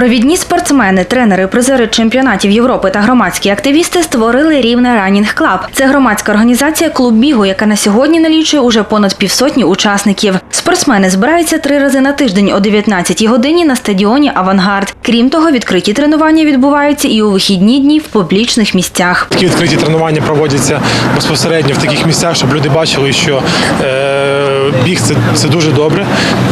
Провідні спортсмени, тренери, призери чемпіонатів Європи та громадські активісти створили рівне Ранінг Клаб. Це громадська організація клуб бігу, яка на сьогодні налічує уже понад півсотні учасників. Спортсмени збираються три рази на тиждень о 19-й годині на стадіоні Авангард. Крім того, відкриті тренування відбуваються і у вихідні дні в публічних місцях. Такі відкриті тренування проводяться безпосередньо в таких місцях, щоб люди бачили, що е, біг це, це дуже добре,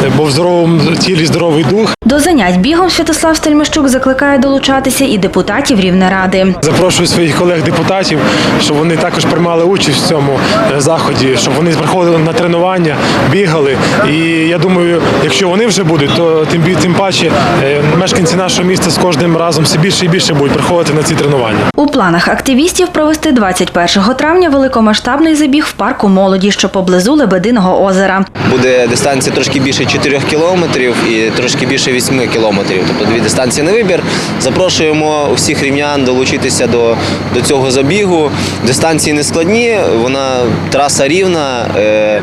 е, бо в здоровому тілі здоровий дух. До занять бігом Святослав Стельмищук закликає долучатися і депутатів Рівнеради. Запрошую своїх колег-депутатів, щоб вони також приймали участь в цьому е, заході, щоб вони приходили на тренування, бігали. І я думаю, якщо вони вже будуть, то тим тим паче е, мешканці нашого міста з кожним разом все більше і більше будуть приходити на ці тренування. У планах активістів провести 21 травня великомасштабний забіг в парку молоді, що поблизу Лебединого озера. Буде дистанція трошки більше 4 кілометрів і трошки більше 8 кілометрів. Тобто дві дистанції на вибір. Запрошуємо усіх рівнян долучитися до, до цього забігу. Дистанції не складні, вона траса рівна. Е,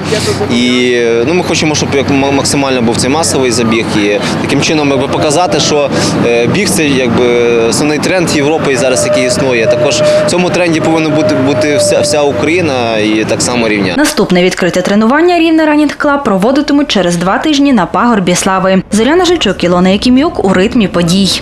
і ну, ми хочемо, щоб як максимально був цей масовий забіг. І таким чином якби, показати, що е, біг це якби основний тренд Європи зараз, який існує. Також в цьому тренді повинна бути, бути вся, вся Україна і так само рівня. Наступне відкрите тренування Рівне Ранінг Клаб проводитимуть через два тижні на пагорбі слави. Зоряна Жильчук, Ілона Якімюк у ритмі подій.